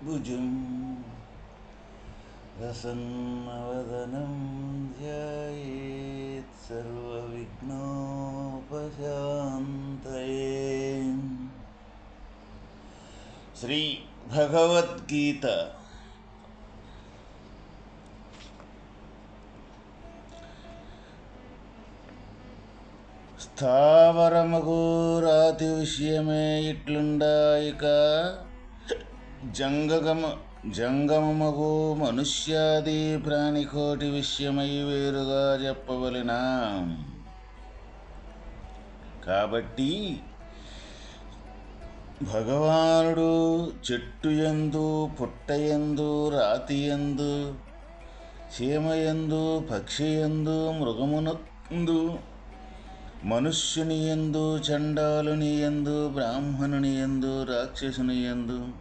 चतुर्भुजं प्रसन्नवदनं ध्यायेत् सर्वविघ्नोपशान्तये శ్రీ భగవద్గీత స్థావరమగు రాతి విషయమే ఇట్లుండాయిక జంగగమ జంగమగు మనుష్యాది ప్రాణికోటి విషయమై వేరుగా చెప్పవలెనా? కాబట్టి భగవానుడు చెట్టు ఎందు పుట్టయందు రాతి ఎందు చీమయందు పక్షి ఎందు మృగమునందు మనుష్యుని ఎందు చండాలుని ఎందు బ్రాహ్మణుని ఎందు రాక్షసుని ఎందు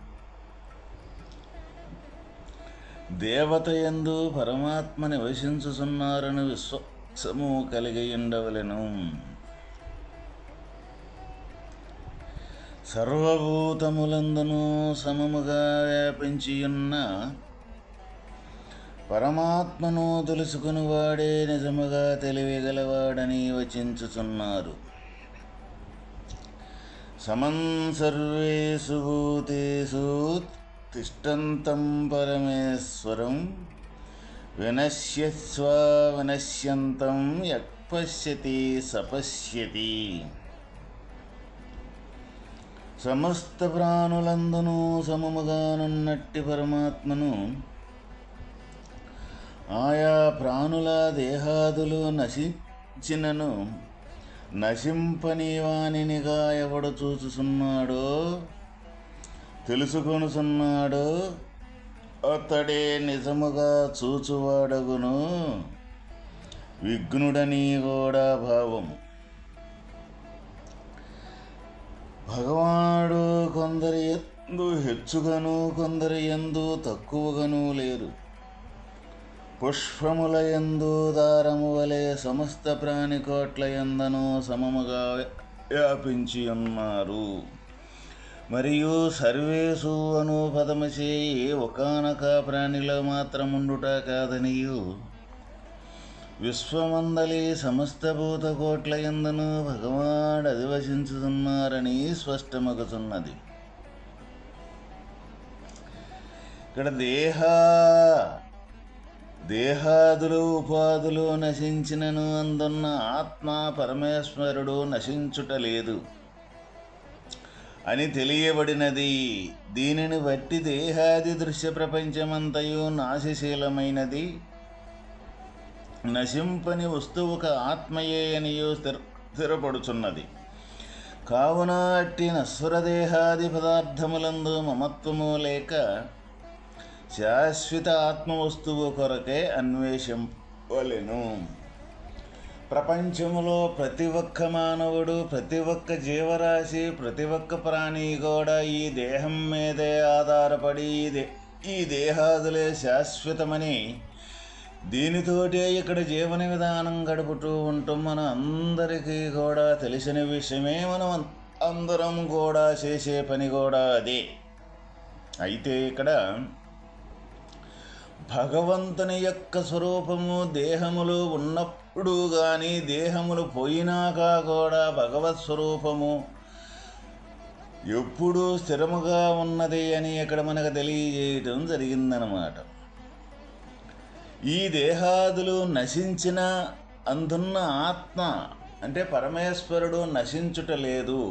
దేవతయందు పరమాత్మ నివసించుచున్నారని విశ్వాసము కలిగి ఉండవలను సర్వభూతములందును సమముగా వ్యాపించియున్న పరమాత్మను తెలుసుకుని వాడే నిజముగా తెలివిగలవాడని వచించుచున్నారు. సమం సర్వేషు భూతేషు తిష్టంతం పరమేశ్వరం వినశ్యస్వ వినశ్యంతం యక్పశ్యతి సపశ్యతి. సమస్త ప్రాణులందునూ సమముగానున్నట్టి పరమాత్మను ఆయా ప్రాణుల దేహాదులు నశించినను నశింపని వానినిగా ఎవడు చూచుచున్నాడో తెలుసుకొనుచున్నాడో. అతడే నిజముగా చూచువాడగును. విఘ్నుడని కూడా భావము భగవానుడు కొందరి ఎందు హెచ్చుగను కొందరి ఎందు తక్కువగను లేరు. పుష్పముల ఎందు దారము వలె సమస్త ప్రాణికోట్ల ఎందను సమముగా వ్యాపించి ఉన్నారు. మరియు సర్వేసు అను పదము చేయి ఒకనొక ప్రాణిలో మాత్రముండుట కాదనియు. విశ్వమందలి సమస్త భూతకోట్ల ఎందును భగవాడు అధివసించుతున్నారని స్పష్టమగుతున్నది ఇక్కడ దేహ దేహాదులు ఉపాధులు నశించినను అందున్న ఆత్మ పరమేశ్వరుడు నశించుట లేదు. అని తెలియబడినది. దీనిని బట్టి దేహాది దృశ్య ప్రపంచమంతయు నాశశీలమైనది. నశింపని వస్తువుక ఆత్మయే అనియో స్థిర స్థిరపడుచున్నది. కావున అట్టి నస్వరదేహాది పదార్థములందు మమత్వము లేక శాశ్వత ఆత్మవస్తువు కొరకే అన్వేషింపవలెను ప్రపంచంలో ప్రతి ఒక్క మానవుడు ప్రతి ఒక్క జీవరాశి ప్రతి ఒక్క ప్రాణి కూడా ఈ దేహం మీదే ఆధారపడి ఈ ఈ దేహాదులే శాశ్వతమని దీనితోటే ఇక్కడ జీవన విధానం గడుపుతూ ఉంటాం మన అందరికీ కూడా తెలిసిన విషయమే మనం అందరం కూడా చేసే పని కూడా అదే. అయితే ఇక్కడ భగవంతుని యొక్క స్వరూపము దేహములు ఉన్నప్పుడు ఇప్పుడు కానీ దేహములు పోయినాక కూడా భగవత్ స్వరూపము ఎప్పుడూ స్థిరముగా ఉన్నది అని ఇక్కడ మనకు తెలియజేయటం జరిగిందనమాట ఈ దేహాదులు నశించిన అందున్న ఆత్మ అంటే పరమేశ్వరుడు నశించుట లేదు.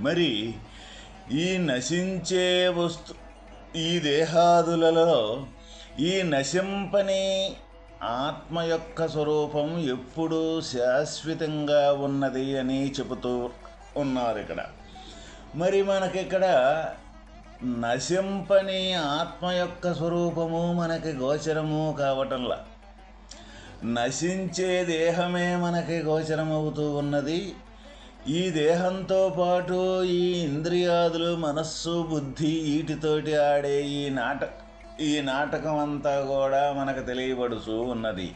మరి ఈ నశించే వస్తు ఈ దేహాదులలో ఈ నశింపని ఆత్మ యొక్క స్వరూపం ఎప్పుడూ శాశ్వతంగా ఉన్నది అని చెబుతూ ఉన్నారు ఇక్కడ. మరి మనకిక్కడ నశింపని ఆత్మ యొక్క స్వరూపము మనకి గోచరము కావటంలా. నశించే దేహమే మనకి గోచరమవుతూ ఉన్నది. ఈ దేహంతో పాటు ఈ ఇంద్రియాదులు మనస్సు బుద్ధి వీటితోటి ఆడే ఈ నాట ఈ నాటకం అంతా కూడా మనకు తెలియబడుతూ ఉన్నది.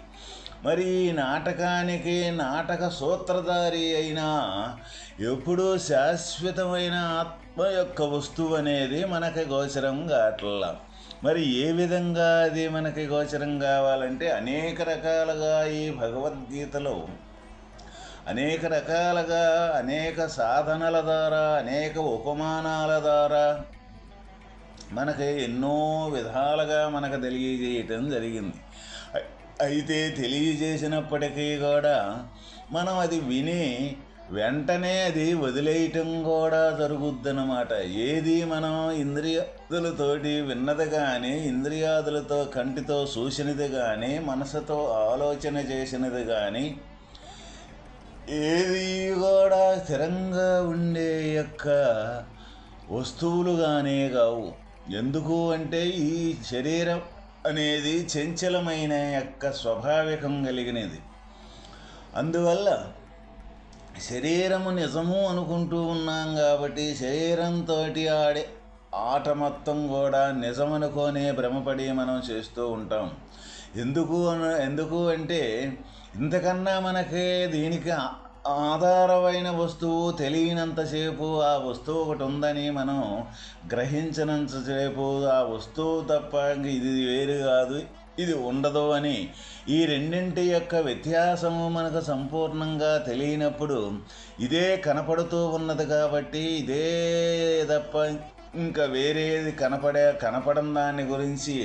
మరి ఈ నాటకానికి నాటక సూత్రధారి అయినా ఎప్పుడూ శాశ్వతమైన ఆత్మ యొక్క వస్తువు అనేది మనకి గోచరం కావట్లా మరి ఏ విధంగా అది మనకి గోచరం కావాలంటే అనేక రకాలుగా ఈ భగవద్గీతలో అనేక రకాలుగా అనేక సాధనల ద్వారా అనేక ఉపమానాల ద్వారా మనకి ఎన్నో విధాలుగా మనకు తెలియజేయటం జరిగింది. అయితే తెలియజేసినప్పటికీ కూడా మనం అది విని వెంటనే అది వదిలేయటం కూడా జరుగుద్దనమాట ఏది మనం ఇంద్రియాదులతోటి విన్నది కానీ ఇంద్రియాదులతో కంటితో చూసినది కానీ మనసుతో ఆలోచన చేసినది కానీ ఏది కూడా స్థిరంగా ఉండే యొక్క వస్తువులుగానే కావు. ఎందుకు అంటే ఈ శరీరం అనేది చంచలమైన యొక్క స్వాభావికం కలిగినది. అందువల్ల శరీరము నిజము అనుకుంటూ ఉన్నాం కాబట్టి శరీరంతో ఆడే ఆట మొత్తం కూడా నిజమనుకోనే భ్రమపడి మనం చేస్తూ ఉంటాం. ఎందుకు ఎందుకు అంటే ఇంతకన్నా మనకి దీనికి ఆధారమైన వస్తువు తెలియనంతసేపు ఆ వస్తువు ఒకటి ఉందని మనం గ్రహించినంతసేపు ఆ వస్తువు తప్ప ఇది వేరు కాదు ఇది ఉండదు అని ఈ రెండింటి యొక్క వ్యత్యాసము మనకు సంపూర్ణంగా తెలియనప్పుడు ఇదే కనపడుతూ ఉన్నది కాబట్టి ఇదే తప్ప ఇంకా వేరేది కనపడే కనపడం దాని గురించి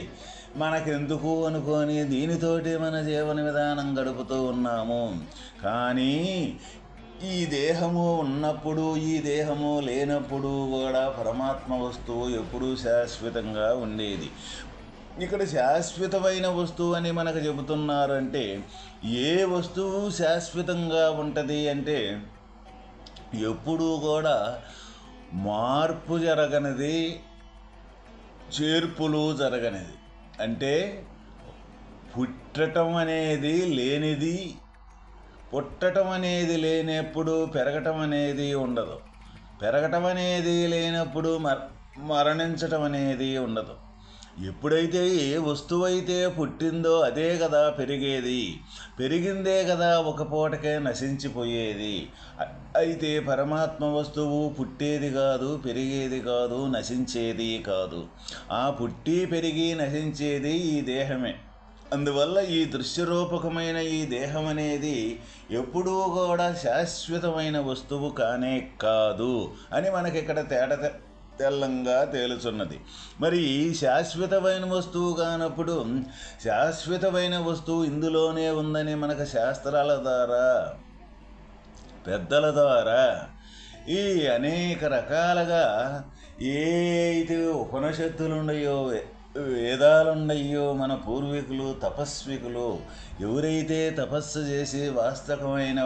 మనకెందుకు అనుకొని దీనితోటి మన జీవన విధానం గడుపుతూ ఉన్నాము. కానీ ఈ దేహము ఉన్నప్పుడు ఈ దేహము లేనప్పుడు కూడా పరమాత్మ వస్తువు ఎప్పుడూ శాశ్వతంగా ఉండేది. ఇక్కడ శాశ్వతమైన వస్తువు అని మనకు చెబుతున్నారంటే ఏ వస్తువు శాశ్వతంగా ఉంటుంది అంటే ఎప్పుడూ కూడా మార్పు జరగనిది చేర్పులు జరగనిది. అంటే పుట్టటం అనేది లేనిది పుట్టటం అనేది లేనప్పుడు పెరగటం అనేది ఉండదు. పెరగటం అనేది లేనప్పుడు మరణించటం అనేది ఉండదు. ఎప్పుడైతే ఏ వస్తువైతే పుట్టిందో అదే కదా పెరిగేది. పెరిగిందే కదా ఒక పూటకే నశించిపోయేది. అయితే పరమాత్మ వస్తువు పుట్టేది కాదు పెరిగేది కాదు నశించేది కాదు. ఆ పుట్టి పెరిగి నశించేది ఈ దేహమే. అందువల్ల ఈ దృశ్యరూపకమైన ఈ దేహం అనేది ఎప్పుడూ కూడా శాశ్వతమైన వస్తువు కానే కాదు అని మనకి ఇక్కడ తేడా తెల్లంగా తేలుచున్నది. మరి శాశ్వతమైన వస్తువు కానప్పుడు శాశ్వతమైన వస్తువు ఇందులోనే ఉందని మనకు శాస్త్రాల ద్వారా పెద్దల ద్వారా ఈ అనేక రకాలుగా ఏ అయితే ఉపనిషత్తులు ఉన్నాయో మన పూర్వీకులు తపస్వికులు ఎవరైతే తపస్సు చేసి వాస్తవమైన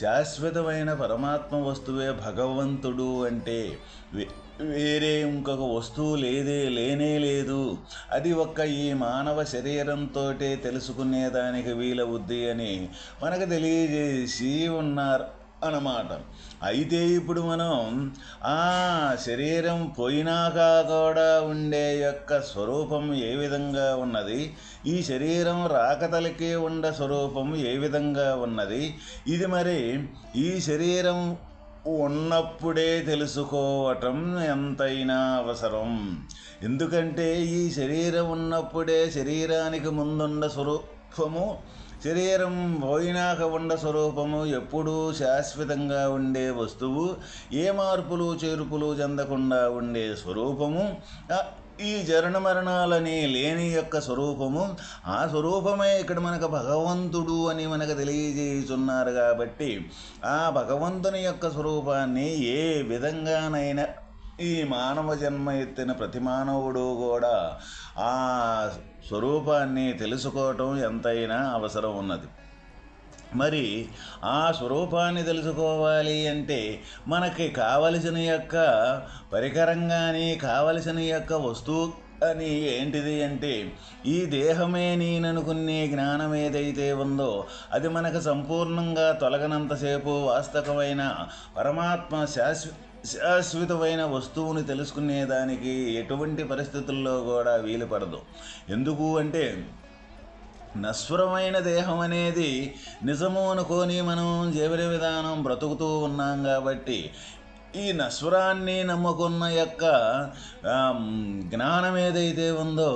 శాశ్వతమైన పరమాత్మ వస్తువే భగవంతుడు అంటే వేరే ఇంకొక వస్తువు లేదే లేనే లేదు. అది ఒక్క ఈ మానవ శరీరంతో తెలుసుకునేదానికి వీలవుద్ది అని మనకు తెలియజేసి ఉన్నారు అన్నమాట. అయితే ఇప్పుడు మనం ఆ శరీరం పోయినాక కూడా ఉండే యొక్క స్వరూపం ఏ విధంగా ఉన్నది? ఈ శరీరం రాకతలకే ఉండ స్వరూపం ఏ విధంగా ఉన్నది? ఇది మరి ఈ శరీరం ఉన్నప్పుడే తెలుసుకోవటం ఎంతైనా అవసరం. ఎందుకంటే ఈ శరీరం ఉన్నప్పుడే శరీరానికి ముందుండ స్వరూపము శరీరం పోయినాక ఉండ స్వరూపము ఎప్పుడూ శాశ్వతంగా ఉండే వస్తువు ఏ మార్పులు చేర్పులు చెందకుండా ఉండే స్వరూపము ఈ జరణ మరణాలని లేని యొక్క స్వరూపము ఆ స్వరూపమే ఇక్కడ మనకు భగవంతుడు అని మనకు తెలియజేస్తున్నారు కాబట్టి ఆ భగవంతుని యొక్క స్వరూపాన్ని ఏ విధంగానైనా ఈ మానవ జన్మ ఎత్తిన ప్రతి మానవుడు కూడా ఆ స్వరూపాన్ని తెలుసుకోవటం ఎంతైనా అవసరం ఉన్నది. మరి ఆ స్వరూపాన్ని తెలుసుకోవాలి అంటే మనకి కావలసిన యొక్క పరికరం కానీ కావలసిన యొక్క వస్తువు అని ఏంటిది అంటే ఈ దేహమే నేననుకునే జ్ఞానం ఏదైతే ఉందో అది మనకు సంపూర్ణంగా తొలగనంతసేపు వాస్తవమైన పరమాత్మ శాశ్వత శాశ్వతమైన వస్తువుని తెలుసుకునేదానికి ఎటువంటి పరిస్థితుల్లో కూడా వీలు పడదు ఎందుకు అంటే నశ్వరమైన దేహం అనేది నిజము అనుకొని మనం జీవన విధానం బ్రతుకుతూ ఉన్నాం కాబట్టి ఈ నశ్వరాన్ని నమ్ముకున్న యొక్క జ్ఞానం ఏదైతే ఉందో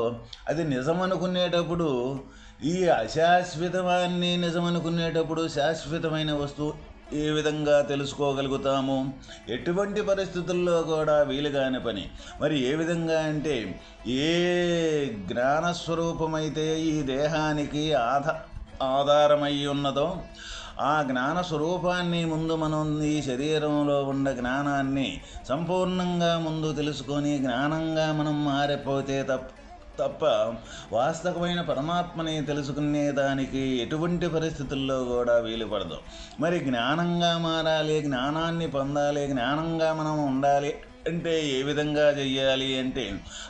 అది నిజమనుకునేటప్పుడు ఈ అశాశ్వతమాన్ని నిజమనుకునేటప్పుడు శాశ్వతమైన వస్తువు ఏ విధంగా తెలుసుకోగలుగుతాము? ఎటువంటి పరిస్థితుల్లో కూడా వీలుగానే పని. మరి ఏ విధంగా అంటే ఏ జ్ఞానస్వరూపమైతే ఈ దేహానికి ఆధ ఆధారమై ఉన్నదో ఆ జ్ఞాన స్వరూపాన్ని ముందు మనం ఈ శరీరంలో ఉన్న జ్ఞానాన్ని సంపూర్ణంగా ముందు తెలుసుకొని జ్ఞానంగా మనం మారిపోతే తప్ప తప్ప వాస్తవమైన పరమాత్మని తెలుసుకునే దానికి ఎటువంటి పరిస్థితుల్లో కూడా వీలుపడదు మరి జ్ఞానంగా మారాలి జ్ఞానాన్ని పొందాలి జ్ఞానంగా మనం ఉండాలి అంటే ఏ విధంగా చెయ్యాలి అంటే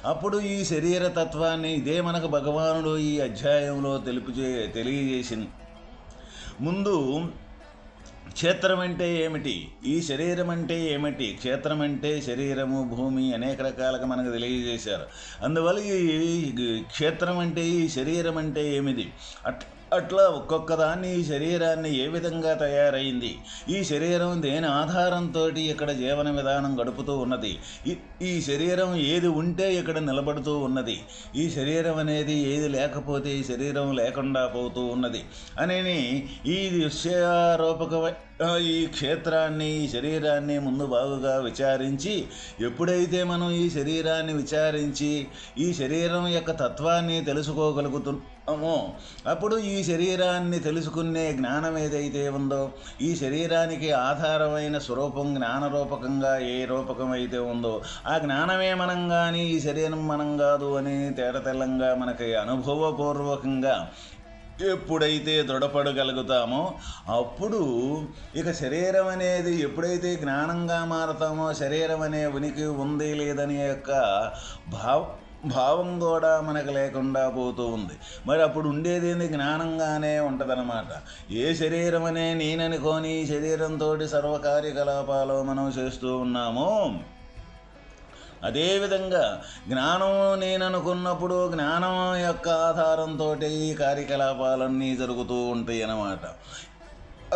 అప్పుడు ఈ శరీర తత్వాన్ని ఇదే మనకు భగవానుడు ఈ అధ్యాయంలో తెలుపు తెలియజేసింది. ముందు క్షేత్రం అంటే ఏమిటి? ఈ శరీరం అంటే ఏమిటి? క్షేత్రం అంటే శరీరము భూమి అనేక రకాలుగా మనకు తెలియజేశారు. అందువల్ల ఈ క్షేత్రం అంటే ఈ శరీరం అంటే ఏమిటి అట్ అట్లా ఒక్కొక్క దాన్ని ఈ శరీరాన్ని ఏ విధంగా తయారైంది? ఈ శరీరం దేని ఆధారంతో ఇక్కడ జీవన విధానం గడుపుతూ ఉన్నది? ఈ శరీరం ఏది ఉంటే ఇక్కడ నిలబడుతూ ఉన్నది? ఈ శరీరం అనేది ఏది లేకపోతే ఈ శరీరం లేకుండా పోతూ ఉన్నది? అని ఈ దృశ్యారూపక ఈ క్షేత్రాన్ని ఈ శరీరాన్ని ముందు బాగుగా విచారించి ఎప్పుడైతే మనం ఈ శరీరాన్ని విచారించి ఈ శరీరం యొక్క తత్వాన్ని తెలుసుకోగలుగుతు తెలుసుకోగలుగుతున్నామో అప్పుడు ఈ శరీరాన్ని తెలుసుకునే జ్ఞానం ఏదైతే ఉందో ఈ శరీరానికి ఆధారమైన స్వరూపం జ్ఞానరూపకంగా ఏ రూపకం అయితే ఉందో ఆ జ్ఞానమే మనం కానీ ఈ శరీరం మనం కాదు అని తేటతెల్లంగా మనకి అనుభవపూర్వకంగా ఎప్పుడైతే దృఢపడగలుగుతామో అప్పుడు ఇక శరీరం అనేది ఎప్పుడైతే జ్ఞానంగా మారతామో శరీరం అనే ఉనికి ఉంది లేదని యొక్క భావ భావం కూడా మనకు లేకుండా పోతూ ఉంది. మరి అప్పుడు ఉండేది జ్ఞానంగానే ఉంటుందన్నమాట. ఏ శరీరం అనే నేననుకోని శరీరంతో సర్వ కార్యకలాపాలు మనం చేస్తూ ఉన్నామో అదేవిధంగా జ్ఞానం నేను అనుకున్నప్పుడు జ్ఞానం యొక్క ఆధారంతో ఈ కార్యకలాపాలన్నీ జరుగుతూ ఉంటాయి అన్నమాట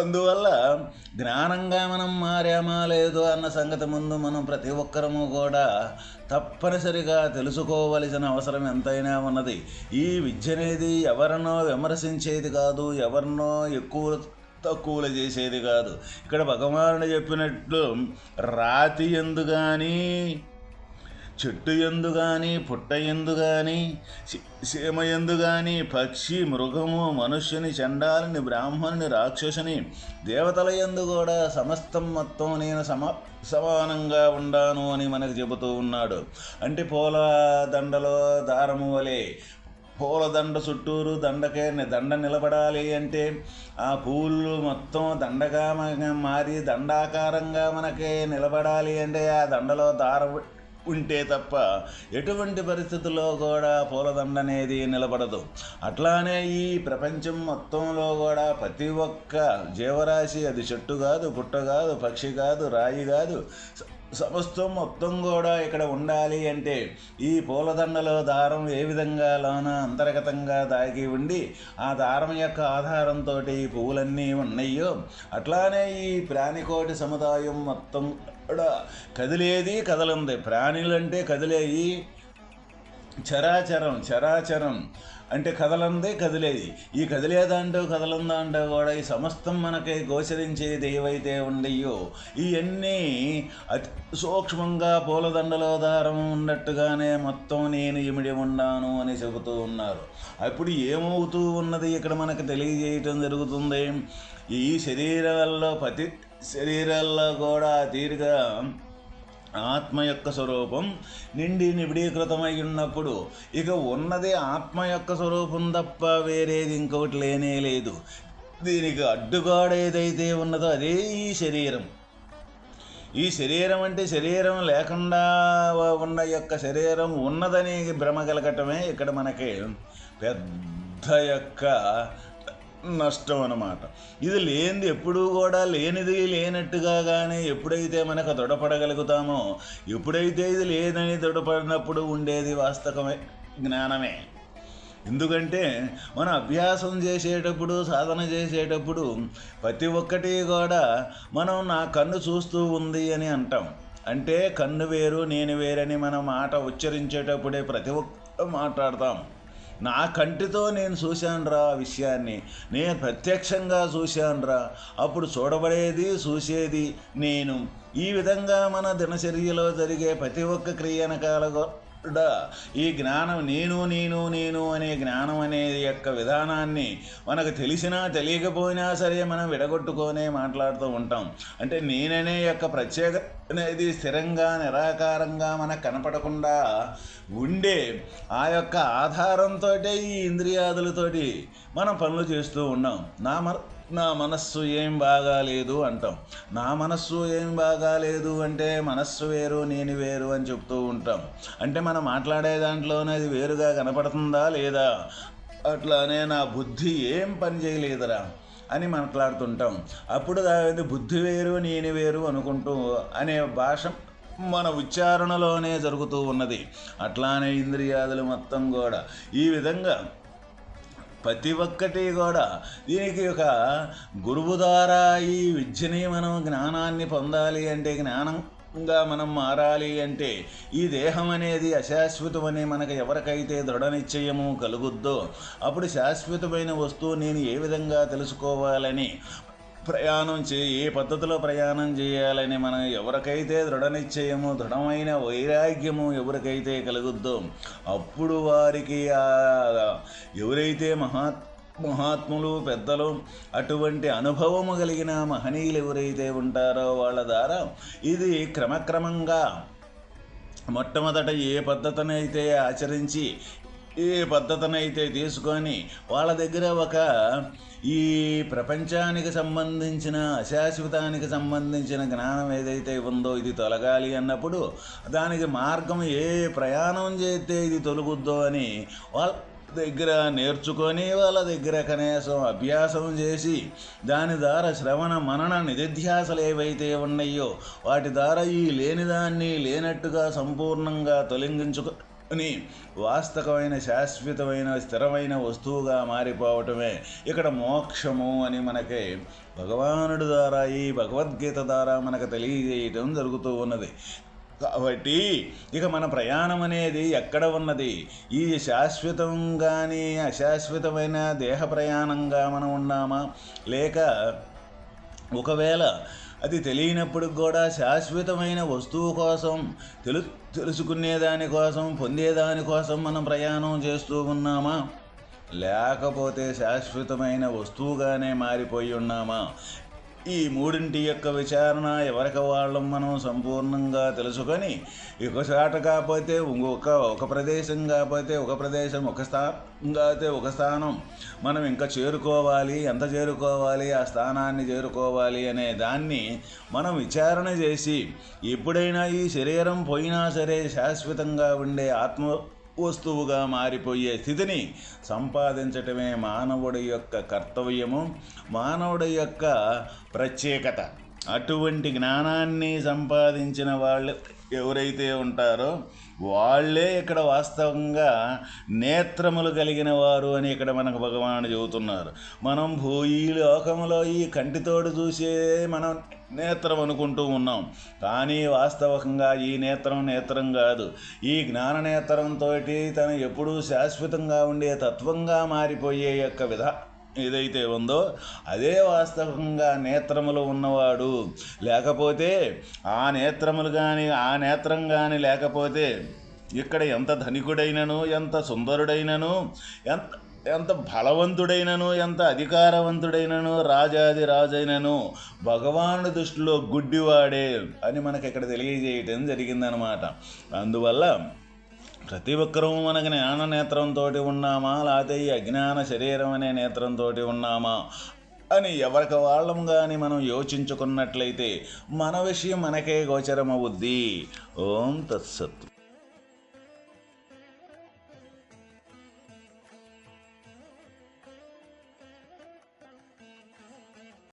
అందువల్ల జ్ఞానంగా మనం మారామా లేదు అన్న సంగతి ముందు మనం ప్రతి ఒక్కరము కూడా తప్పనిసరిగా తెలుసుకోవలసిన అవసరం ఎంతైనా ఉన్నది. ఈ విద్య అనేది ఎవరినో విమర్శించేది కాదు ఎవరినో ఎక్కువ తక్కువలు చేసేది కాదు. ఇక్కడ భగవానుడు చెప్పినట్లు రాతి ఎందు కానీ చెట్టు ఎందు కానీ పుట్ట ఎందు కానీ సీమ ఎందు కానీ పక్షి మృగము మనుష్యుని చండాలని బ్రాహ్మణుని రాక్షసుని దేవతల ఎందు కూడా సమస్తం మొత్తం నేను సమ సమానంగా ఉండాను అని మనకు చెబుతూ ఉన్నాడు. అంటే పూల దండలో దారము వలె పూలదండ చుట్టూరు దండకే దండ నిలబడాలి అంటే ఆ పూలు మొత్తం దండగా మారి దండాకారంగా మనకే నిలబడాలి అంటే ఆ దండలో దారము ఉంటే తప్ప ఎటువంటి పరిస్థితుల్లో కూడా పూలదండ అనేది నిలబడదు. అట్లానే ఈ ప్రపంచం మొత్తంలో కూడా ప్రతి ఒక్క జీవరాశి అది చెట్టు కాదు పుట్ట కాదు పక్షి కాదు రాయి కాదు సమస్తం మొత్తం కూడా ఇక్కడ ఉండాలి అంటే ఈ పూలదండలో దారం ఏ విధంగా లోన అంతర్గతంగా దాగి ఉండి ఆ దారం యొక్క ఆధారంతో ఈ పువ్వులన్నీ ఉన్నాయో అట్లానే ఈ ప్రాణికోటి సముదాయం మొత్తం కదిలేది కదలంది. ప్రాణులంటే కదిలేయి. చరాచరం చరాచరం. అంటే కదలందే కదిలేది ఈ కదిలేదంటూ కదలందంటూ కూడా ఈ సమస్తం మనకి గోచరించేది ఏవైతే ఉండయో ఇవన్నీ అతి సూక్ష్మంగా పూలదండలో దారం ఉన్నట్టుగానే మొత్తం నేను ఇమిడి ఉన్నాను అని చెబుతూ ఉన్నారు. అప్పుడు ఏమవుతూ ఉన్నది ఇక్కడ మనకు తెలియజేయటం జరుగుతుంది? ఈ శరీరాల్లో పతి శరీరాల్లో కూడా తీరిక ఆత్మ యొక్క స్వరూపం నిండి నిబిడీకృతమై ఉన్నప్పుడు ఇక ఉన్నది ఆత్మ యొక్క స్వరూపం తప్ప వేరేది ఇంకొకటి లేనే లేదు. దీనికి అడ్డుగాడ ఏదైతే ఉన్నదో అదే ఈ శరీరం. ఈ శరీరం అంటే శరీరం లేకుండా ఉన్న యొక్క శరీరం ఉన్నదని భ్రమ కలగటమే ఇక్కడ మనకి పెద్ద యొక్క నష్టం అన్నమాట ఇది లేనిది ఎప్పుడూ కూడా లేనిది లేనట్టుగా కానీ ఎప్పుడైతే మనకు దృఢపడగలుగుతామో ఎప్పుడైతే ఇది లేదని దృఢపడినప్పుడు ఉండేది వాస్తవమే జ్ఞానమే. ఎందుకంటే మనం అభ్యాసం చేసేటప్పుడు సాధన చేసేటప్పుడు ప్రతి ఒక్కటి కూడా మనం నా కన్ను చూస్తూ ఉంది అని అంటాం. అంటే కన్ను వేరు నేను వేరని మన మాట ఉచ్చరించేటప్పుడే ప్రతి ఒక్క మాట్లాడతాం. నా కంటితో నేను చూశానురా ఆ విషయాన్ని. నేను ప్రత్యక్షంగా చూశానురా. అప్పుడు చూడబడేది చూసేది నేను. ఈ విధంగా మన దినచర్యలో జరిగే ప్రతి ఒక్క క్రియనకాల కూడా ఈ జ్ఞానం నేను నేను నేను అనే జ్ఞానం అనేది యొక్క విధానాన్ని మనకు తెలిసినా తెలియకపోయినా సరే మనం విడగొట్టుకొనే మాట్లాడుతూ ఉంటాం. అంటే నేననే యొక్క ప్రత్యేక అనేది స్థిరంగా నిరాకారంగా మనకు కనపడకుండా ఉండే ఆ యొక్క ఆధారంతో ఈ ఇంద్రియాదులతోటి మనం పనులు చేస్తూ ఉన్నాం. నా మన నా మనస్సు ఏం బాగాలేదు అంటాం. నా మనస్సు ఏం బాగాలేదు అంటే మనస్సు వేరు నేను వేరు అని చెప్తూ ఉంటాం. అంటే మనం మాట్లాడే దాంట్లోనే అది వేరుగా కనపడుతుందా లేదా? అట్లానే నా బుద్ధి ఏం పని చేయలేదురా అని మాట్లాడుతుంటాం. అప్పుడు అది బుద్ధి వేరు నేను వేరు అనుకుంటూ అనే భాష మన ఉచ్చారణలోనే జరుగుతూ ఉన్నది. అట్లానే ఇంద్రియాదులు మొత్తం కూడా. ఈ విధంగా ప్రతి ఒక్కటి కూడా దీనికి ఒక గురువు ద్వారా ఈ విద్యని మనం జ్ఞానాన్ని పొందాలి అంటే జ్ఞానంగా మనం మారాలి అంటే ఈ దేహం అనేది అశాశ్వతమని మనకు ఎవరికైతే దృఢ నిశ్చయము కలుగుద్దో అప్పుడు శాశ్వతమైన వస్తువు నేను ఏ విధంగా తెలుసుకోవాలని ప్రయాణం చే ఏ పద్ధతిలో ప్రయాణం చేయాలని మనం ఎవరికైతే దృఢ నిశ్చయము దృఢమైన వైరాగ్యము ఎవరికైతే కలుగుద్దో అప్పుడు వారికి ఎవరైతే మహాత్ మహాత్ములు పెద్దలు అటువంటి అనుభవము కలిగిన మహనీయులు ఎవరైతే ఉంటారో వాళ్ళ ద్వారా ఇది క్రమక్రమంగా మొట్టమొదట ఏ పద్ధతినైతే ఆచరించి ఏ పద్ధతినైతే తీసుకొని వాళ్ళ దగ్గర ఒక ఈ ప్రపంచానికి సంబంధించిన అశాశ్వతానికి సంబంధించిన జ్ఞానం ఏదైతే ఉందో ఇది తొలగాలి అన్నప్పుడు దానికి మార్గం ఏ ప్రయాణం చేస్తే ఇది తొలగుద్దో అని వాళ్ళ దగ్గర నేర్చుకొని వాళ్ళ దగ్గర కనీసం అభ్యాసం చేసి దాని ద్వారా శ్రవణ మనన నిధిధ్యాసలు ఏవైతే ఉన్నాయో వాటి ద్వారా ఈ లేనిదాన్ని లేనట్టుగా సంపూర్ణంగా తొలగించుకు అని వాస్తవమైన శాశ్వతమైన స్థిరమైన వస్తువుగా మారిపోవటమే. ఇక్కడ మోక్షము అని మనకి భగవానుడి ద్వారా ఈ భగవద్గీత ద్వారా మనకు తెలియజేయటం జరుగుతూ ఉన్నది. కాబట్టి ఇక మన ప్రయాణం అనేది ఎక్కడ ఉన్నది? ఈ శాశ్వతం కానీ అశాశ్వతమైన దేహ ప్రయాణంగా మనం ఉన్నామా? లేక ఒకవేళ అది తెలియనప్పుడు కూడా శాశ్వతమైన వస్తువు కోసం తెలు తెలుసుకునేదానికోసం పొందేదానికోసం మనం ప్రయాణం చేస్తూ ఉన్నామా? లేకపోతే శాశ్వతమైన వస్తువుగానే మారిపోయి ఉన్నామా? ఈ మూడింటి యొక్క విచారణ ఎవరికి వాళ్ళం మనం సంపూర్ణంగా తెలుసుకొని ఒక చాట కాకపోతే ఇంకొక ఒక ప్రదేశం కాకపోతే ఒక ప్రదేశం ఒక స్థానం కాకపోతే ఒక స్థానం. మనం ఇంకా చేరుకోవాలి ఎంత చేరుకోవాలి ఆ స్థానాన్ని చేరుకోవాలి అనే దాన్ని మనం విచారణ చేసి ఎప్పుడైనా ఈ శరీరం పోయినా సరే శాశ్వతంగా ఉండే ఆత్మ వస్తువుగా మారిపోయే స్థితిని సంపాదించటమే మానవుడి యొక్క కర్తవ్యము. మానవుడి యొక్క ప్రత్యేకత. అటువంటి జ్ఞానాన్ని సంపాదించిన వాళ్ళు ఎవరైతే ఉంటారో వాళ్ళే ఇక్కడ వాస్తవంగా నేత్రములు కలిగిన వారు అని ఇక్కడ మనకు భగవానుడు చెబుతున్నారు. మనం భూ ఈ లోకంలో ఈ కంటితోడు చూసే మనం నేత్రం అనుకుంటూ ఉన్నాం. కానీ వాస్తవకంగా ఈ నేత్రం నేత్రం కాదు. ఈ జ్ఞాన నేత్రంతో తను ఎప్పుడూ శాశ్వతంగా ఉండే తత్వంగా మారిపోయే యొక్క విధ ఏదైతే ఉందో అదే వాస్తవంగా నేత్రములు ఉన్నవాడు. లేకపోతే ఆ నేత్రములు కానీ ఆ నేత్రం కానీ లేకపోతే ఇక్కడ ఎంత ధనికుడైనను ఎంత సుందరుడైనను ఎంత ఎంత బలవంతుడైనను ఎంత అధికారవంతుడైనను రాజాది రాజైనను భగవానుడి దృష్టిలో గుడ్డివాడే అని మనకి ఇక్కడ తెలియజేయటం జరిగిందనమాట. అందువల్ల ప్రతి ఒక్కరూ మన జ్ఞాన నేత్రంతో ఉన్నామా? లేకపోతే ఈ అజ్ఞాన శరీరం అనే నేత్రంతో ఉన్నామా? అని ఎవరికి వాళ్ళం కానీ మనం యోచించుకున్నట్లయితే మన విషయం మనకే గోచరమవుద్ది. ఓం తత్సత్.